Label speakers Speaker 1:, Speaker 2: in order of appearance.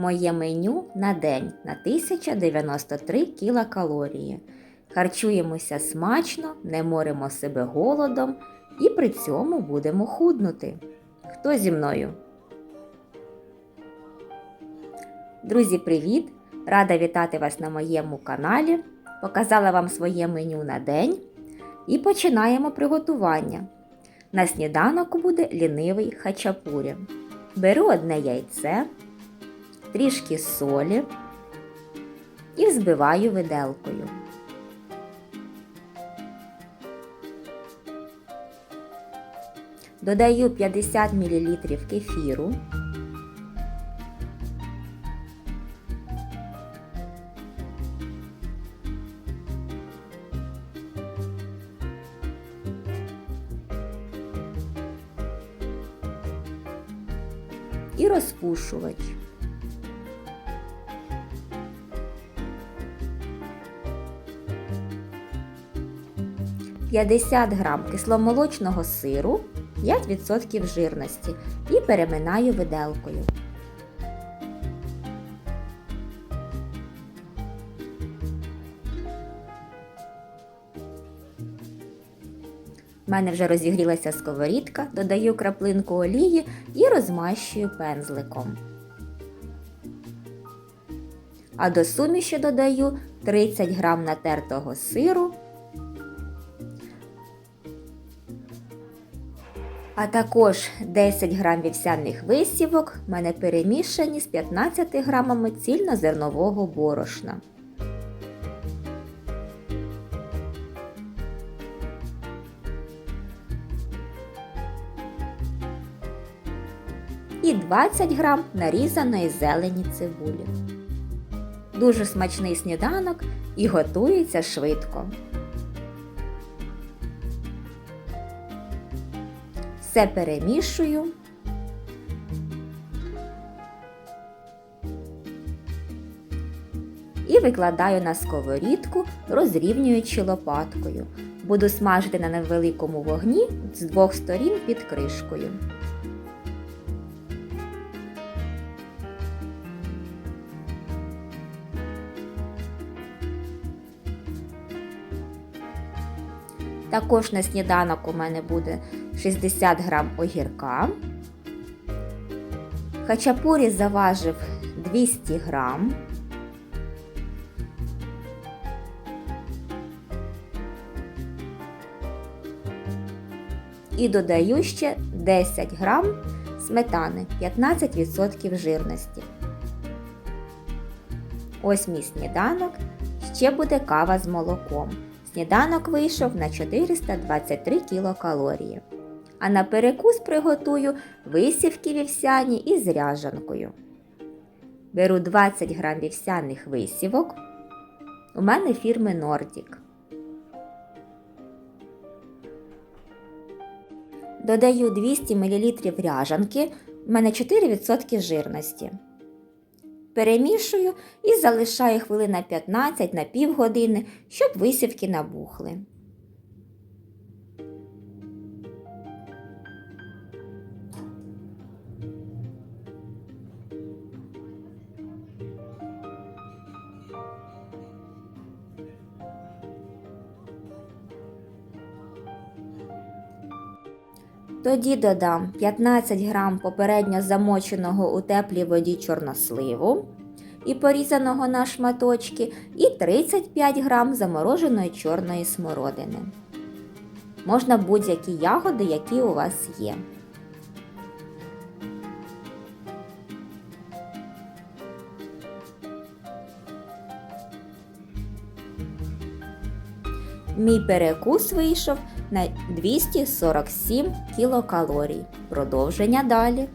Speaker 1: Моє меню на день на 1093 кілокалорії. Харчуємося смачно, не моримо себе голодом і при цьому будемо худнути. Хто зі мною? Друзі, привіт! Рада вітати вас на моєму каналі. Показала вам своє меню на день. І починаємо приготування. На сніданок буде лінивий хачапурі. Беру одне яйце, трішки солі і взбиваю виделкою. Додаю 50 мл кефіру. І розпушувач. П'ятдесят грам кисломолочного сиру 5% жирності і переминаю виделкою. У мене вже розігрілася сковорідка, додаю краплинку олії і розмащую пензликом. А до суміші додаю 30 г натертого сиру, а також 10 г вівсяних висівок в мене перемішані з 15 грамами цільнозернового борошна. і 20 грам нарізаної зелені цибулі. Дуже смачний сніданок і готується швидко. Все перемішую. І викладаю на сковорідку, розрівнюючи лопаткою. Буду смажити на невеликому вогні з двох сторін під кришкою. Також на сніданок у мене буде 60 грам огірка. Хачапурі заважив 200 грам. І додаю ще 10 грам сметани 15% жирності. Ось мій сніданок. Ще буде кава з молоком. Сніданок вийшов на 423 кілокалорії. А на перекус приготую висівки вівсяні із ряжанкою. Беру 20 грам вівсяних висівок. У мене фірми Nordic. Додаю 200 мл ряжанки, у мене 4% жирності. Перемішую і залишаю хвилин на 15 на півгодини, щоб висівки набухли. Тоді додам 15 грам попередньо замоченого у теплій воді чорносливу і порізаного на шматочки, і 35 грам замороженої чорної смородини. Можна будь-які ягоди, які у вас є. Мій перекус вийшов на 247 кілокалорій. Продовження далі.